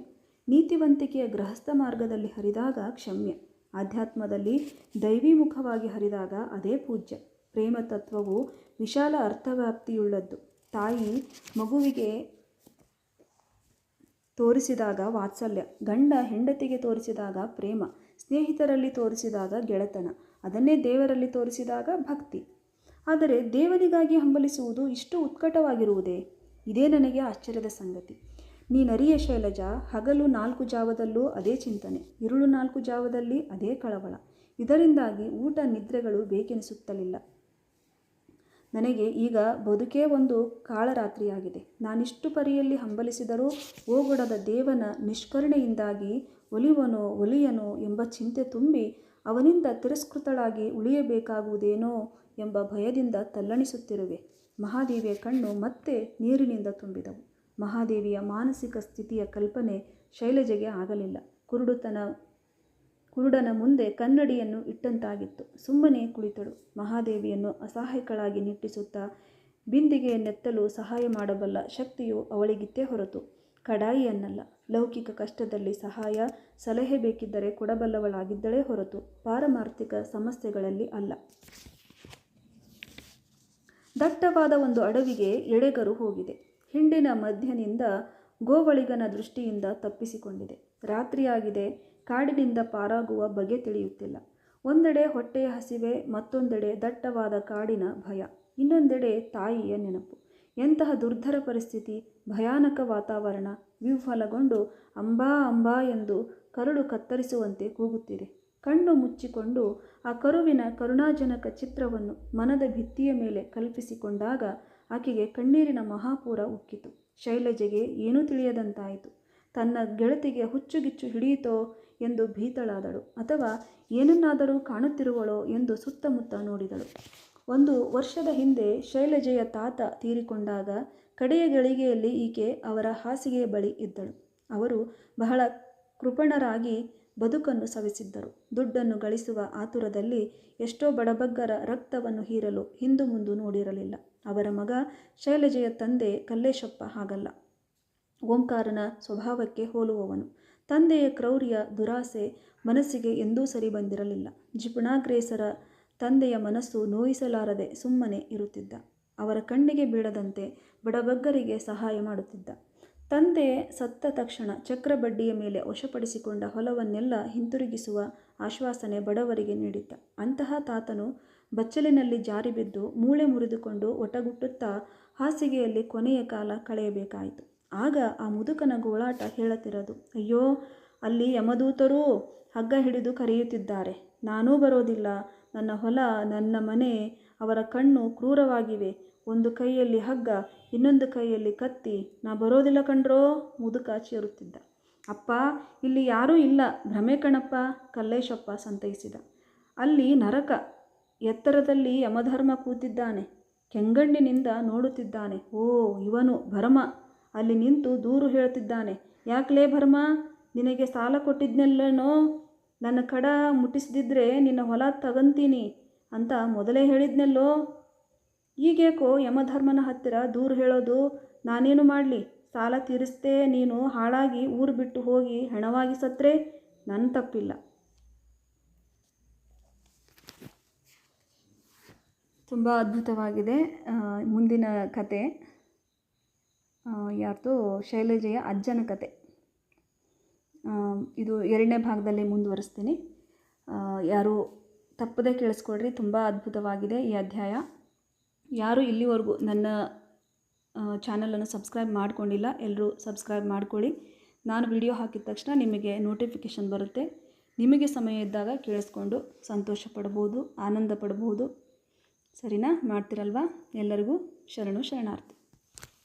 ನೀತಿವಂತಿಕೆಯ ಗೃಹಸ್ಥ ಮಾರ್ಗದಲ್ಲಿ ಹರಿದಾಗ ಕ್ಷಮ್ಯ. ಆಧ್ಯಾತ್ಮದಲ್ಲಿ ದೈವಿಮುಖವಾಗಿ ಹರಿದಾಗ ಅದೇ ಪೂಜ್ಯ. ಪ್ರೇಮ ತತ್ವವು ವಿಶಾಲ ಅರ್ಥವ್ಯಾಪ್ತಿಯುಳ್ಳದ್ದು. ತಾಯಿ ಮಗುವಿಗೆ ತೋರಿಸಿದಾಗ ವಾತ್ಸಲ್ಯ. ಗಂಡ ಹೆಂಡತಿಗೆ ತೋರಿಸಿದಾಗ ಪ್ರೇಮ. ಸ್ನೇಹಿತರಲ್ಲಿ ತೋರಿಸಿದಾಗ ಗೆಳೆತನ, ಅದನ್ನೇ ದೇವರಲ್ಲಿ ತೋರಿಸಿದಾಗ ಭಕ್ತಿ. ಆದರೆ ದೇವರಿಗಾಗಿ ಹಂಬಲಿಸುವುದು ಇಷ್ಟು ಉತ್ಕಟವಾಗಿರುವುದೇ? ಇದೇ ನನಗೆ ಆಶ್ಚರ್ಯದ ಸಂಗತಿ. ನೀನರಿಯ ಶೈಲಜ, ಹಗಲು ನಾಲ್ಕು ಜಾವದಲ್ಲೂ ಅದೇ ಚಿಂತನೆ ಇರುಳು ನಾಲ್ಕು ಜಾವದಲ್ಲಿ ಅದೇ ಕಳವಳ. ಇದರಿಂದಾಗಿ ಊಟ ನಿದ್ರೆಗಳು ಬೇಕೆನಿಸುತ್ತಲಿಲ್ಲ. ನನಗೆ ಈಗ ಬದುಕೇ ಒಂದು ಕಾಳರಾತ್ರಿಯಾಗಿದೆ. ನಾನಿಷ್ಟು ಪರಿಯಲ್ಲಿ ಹಂಬಲಿಸಿದರೂ ಓಗೊಡದ ದೇವನ ನಿಷ್ಕರುಣೆಯಿಂದಾಗಿ ಒಲಿವನೋ, ಒಲಿಯನೋ ಎಂಬ ಚಿಂತೆ ತುಂಬಿ ಅವನಿಂದ ತಿರಸ್ಕೃತಳಾಗಿ ಉಳಿಯಬೇಕಾಗುವುದೇನೋ ಎಂಬ ಭಯದಿಂದ ತಲ್ಲಣಿಸುತ್ತಿರುವೆ. ಮಹಾದೇವಿಯ ಕಣ್ಣು ಮತ್ತೆ ನೀರಿನಿಂದ ತುಂಬಿದವು. ಮಹಾದೇವಿಯ ಮಾನಸಿಕ ಸ್ಥಿತಿಯ ಕಲ್ಪನೆ ಶೈಲಜೆಗೆ ಆಗಲಿಲ್ಲ. ಕುರುಡುತನ, ಕುರುಡನ ಮುಂದೆ ಕನ್ನಡಿಯನ್ನು ಇಟ್ಟಂತಾಗಿತ್ತು. ಸುಮ್ಮನೆ ಕುಳಿತಳು. ಮಹಾದೇವಿಯನ್ನು ಅಸಹಾಯಕಳಾಗಿ ನಿಟ್ಟಿಸುತ್ತಾ ಬಿಂದಿಗೆಯನ್ನೆತ್ತಲು ಸಹಾಯ ಮಾಡಬಲ್ಲ ಶಕ್ತಿಯು ಅವಳಿಗಿತ್ತೇ ಹೊರತು. ಕಡಾಯಿಯನ್ನಲ್ಲ. ಲೌಕಿಕ ಕಷ್ಟದಲ್ಲಿ ಸಹಾಯ, ಸಲಹೆ ಬೇಕಿದ್ದರೆ ಕೊಡಬಲ್ಲವಳಾಗಿದ್ದಳೇ ಹೊರತು ಪಾರಮಾರ್ಥಿಕ ಸಮಸ್ಯೆಗಳಲ್ಲಿ ಅಲ್ಲ. ದಟ್ಟವಾದ ಒಂದು ಅಡವಿಗೆ ಎಡೆಗರು ಹೋಗಿದೆ. ಹಿಂಡಿನ ಮಧ್ಯನಿಂದ ಗೋವಳಿಗನ ದೃಷ್ಟಿಯಿಂದ ತಪ್ಪಿಸಿಕೊಂಡಿದೆ. ರಾತ್ರಿಯಾಗಿದೆ, ಕಾಡಿನಿಂದ ಪಾರಾಗುವ ಬಗೆ ತಿಳಿಯುತ್ತಿಲ್ಲ. ಒಂದೆಡೆ ಹೊಟ್ಟೆಯ ಹಸಿವೆ, ಮತ್ತೊಂದೆಡೆ ದಟ್ಟವಾದ ಕಾಡಿನ ಭಯ, ಇನ್ನೊಂದೆಡೆ ತಾಯಿಯ ನೆನಪು. ಎಂತಹ ದುರ್ಧರ ಪರಿಸ್ಥಿತಿ, ಭಯಾನಕ ವಾತಾವರಣ ವಿಫಲಗೊಂಡು ಅಂಬಾ ಅಂಬಾ ಎಂದು ಕರುಳು ಕತ್ತರಿಸುವಂತೆ ಕೂಗುತ್ತಿದೆ. ಕಣ್ಣು ಮುಚ್ಚಿಕೊಂಡು ಆ ಕರುವಿನ ಕರುಣಾಜನಕ ಚಿತ್ರವನ್ನು ಮನದ ಭಿತ್ತಿಯ ಮೇಲೆ ಕಲ್ಪಿಸಿಕೊಂಡಾಗ ಆಕೆಗೆ ಕಣ್ಣೀರಿನ ಮಹಾಪೂರ ಉಕ್ಕಿತು. ಶೈಲಜೆಗೆ ಏನೂ ತಿಳಿಯದಂತಾಯಿತು. ತನ್ನ ಗೆಳತಿಗೆ ಹುಚ್ಚುಗಿಚ್ಚು ಹಿಡಿಯಿತೋ ಎಂದು ಭೀತಳಾದಳು ಅಥವಾ ಏನನ್ನಾದರೂ ಕಾಣುತ್ತಿರುವಳೋ ಎಂದು ಸುತ್ತಮುತ್ತ ನೋಡಿದಳು. ಒಂದು ವರ್ಷದ ಹಿಂದೆ ಶೈಲಜೆಯ ತಾತ ತೀರಿಕೊಂಡಾಗ ಕಡೆಯ ಗಳಿಗೆಯಲ್ಲಿ ಈಕೆ ಅವರ ಹಾಸಿಗೆಯ ಬಳಿ ಇದ್ದಳು. ಅವರು ಬಹಳ ಕೃಪಣರಾಗಿ ಬದುಕನ್ನು ಸವಿಸಿದ್ದರು. ದುಡ್ಡನ್ನು ಗಳಿಸುವ ಆತುರದಲ್ಲಿ ಎಷ್ಟೋ ಬಡಬಗ್ಗರ ರಕ್ತವನ್ನು ಹೀರಲು ಹಿಂದು ಮುಂದು ನೋಡಿರಲಿಲ್ಲ. ಅವರ ಮಗ ಶೈಲಜೆಯ ತಂದೆ ಕಲ್ಲೇಶಪ್ಪ ಹಾಗಲ್ಲ. ಓಂಕಾರನ ಸ್ವಭಾವಕ್ಕೆ ಹೋಲುವವನು. ತಂದೆಯ ಕ್ರೌರ್ಯ ದುರಾಸೆ ಮನಸ್ಸಿಗೆ ಎಂದೂ ಸರಿ ಬಂದಿರಲಿಲ್ಲ. ಜಿಪುಣಾಗ್ರೇಸರ ತಂದೆಯ ಮನಸ್ಸು ನೋಯಿಸಲಾರದೆ ಸುಮ್ಮನೆ ಇರುತ್ತಿದ್ದ. ಅವರ ಕಣ್ಣಿಗೆ ಬೀಳದಂತೆ ಬಡಬಗ್ಗರಿಗೆ ಸಹಾಯ ಮಾಡುತ್ತಿದ್ದ. ತಂದೆ ಸತ್ತ ತಕ್ಷಣ ಚಕ್ರ ಬಡ್ಡಿಯ ಮೇಲೆ ವಶಪಡಿಸಿಕೊಂಡ ಹೊಲವನ್ನೆಲ್ಲ ಹಿಂತಿರುಗಿಸುವ ಆಶ್ವಾಸನೆ ಬಡವರಿಗೆ ನೀಡಿದ್ದ. ಅಂತಹ ತಾತನು ಬಚ್ಚಲಿನಲ್ಲಿ ಜಾರಿ ಬಿದ್ದು ಮೂಳೆ ಮುರಿದುಕೊಂಡು ಒಟಗುಟ್ಟುತ್ತಾ ಹಾಸಿಗೆಯಲ್ಲಿ ಕೊನೆಯ ಕಾಲ ಕಳೆಯಬೇಕಾಯಿತು. ಆಗ ಆ ಮುದುಕನ ಗೋಳಾಟ ಹೇಳತಿರದು. ಅಯ್ಯೋ, ಅಲ್ಲಿ ಯಮದೂತರೂ ಹಗ್ಗ ಹಿಡಿದು ಕರೆಯುತ್ತಿದ್ದಾರೆ. ನಾನೂ ಬರೋದಿಲ್ಲ. ನನ್ನ ಹೊಲ, ನನ್ನ ಮನೆ, ಅವರ ಕಣ್ಣು ಕ್ರೂರವಾಗಿವೆ. ಒಂದು ಕೈಯಲ್ಲಿ ಹಗ್ಗ, ಇನ್ನೊಂದು ಕೈಯಲ್ಲಿ ಕತ್ತಿ. ನಾ ಬರೋದಿಲ್ಲ ಕಣ್ರೋ ಮುದುಕ ಚೇರುತ್ತಿದ್ದ. ಅಪ್ಪ, ಇಲ್ಲಿ ಯಾರೂ ಇಲ್ಲ. ಭ್ರಮೆ ಕಣಪ್ಪ, ಕಲ್ಲೇಶಪ್ಪ ಸಂತೈಸಿದ. ಅಲ್ಲಿ ನರಕ ಎತ್ತರದಲ್ಲಿ ಯಮಧರ್ಮ ಕೂತಿದ್ದಾನೆ. ಕೆಂಗಣ್ಣಿನಿಂದ ನೋಡುತ್ತಿದ್ದಾನೆ. ಓ, ಇವನು ಭರಮ. ಅಲ್ಲಿ ನಿಂತು ದೂರು ಹೇಳ್ತಿದ್ದಾನೆ. ಯಾಕಲೇ ಭರ್ಮ? ನಿನಗೆ ಸಾಲ ಕೊಟ್ಟಿದ್ನೆಲ್ಲನೋ? ನನ್ನ ಕಡ ಮುಟ್ಟಿಸದಿದ್ರೆ ನಿನ್ನ ಹೊಲ ತಗಂತೀನಿ ಅಂತ ಮೊದಲೇ ಹೇಳಿದ್ನಲ್ಲೋ? ಈಗೇಕೋ ಯಮಧರ್ಮನ ಹತ್ತಿರ ದೂರು ಹೇಳೋದು ನಾನೇನು ಮಾಡಲಿ? ಸಾಲ ತೀರಿಸ್ತೇ ನೀನು ಹಾಳಾಗಿ ಊರು ಬಿಟ್ಟು ಹೋಗಿ ಹೆಣವಾಗಿ ಸತ್ರೆ? ನನ್ನ ತಪ್ಪಿಲ್ಲ. ತುಂಬ ಅದ್ಭುತವಾಗಿದೆ ಮುಂದಿನ ಕತೆ. ಯಾರ್ದು? ಶೈಲಜೆಯ ಅಜ್ಜನ ಕತೆ. ಇದು ಎರಡನೇ ಭಾಗದಲ್ಲಿ ಮುಂದುವರಿಸ್ತೀನಿ. ಯಾರು ತಪ್ಪದೇ ಕೇಳಿಸ್ಕೊಳ್ರಿ, ತುಂಬ ಅದ್ಭುತವಾಗಿದೆ ಈ ಅಧ್ಯಾಯ. ಯಾರು ಇಲ್ಲಿವರೆಗೂ ನನ್ನ ಚಾನಲನ್ನು ಸಬ್ಸ್ಕ್ರೈಬ್ ಮಾಡಿಕೊಂಡಿಲ್ಲ ಎಲ್ಲರೂ ಸಬ್ಸ್ಕ್ರೈಬ್ ಮಾಡಿಕೊಳ್ಳಿ. ನಾನು ವಿಡಿಯೋ ಹಾಕಿದ ತಕ್ಷಣ ನಿಮಗೆ ನೋಟಿಫಿಕೇಷನ್ ಬರುತ್ತೆ. ನಿಮಗೆ ಸಮಯ ಇದ್ದಾಗ ಕೇಳಿಸ್ಕೊಂಡು ಸಂತೋಷ ಪಡ್ಬೋದು, ಆನಂದ ಪಡ್ಬೋದು. ಸರಿನಾ? ಮಾಡ್ತಿರಲ್ವಾ? ಎಲ್ಲರಿಗೂ ಶರಣು ಶರಣಾರ್ಥಿ.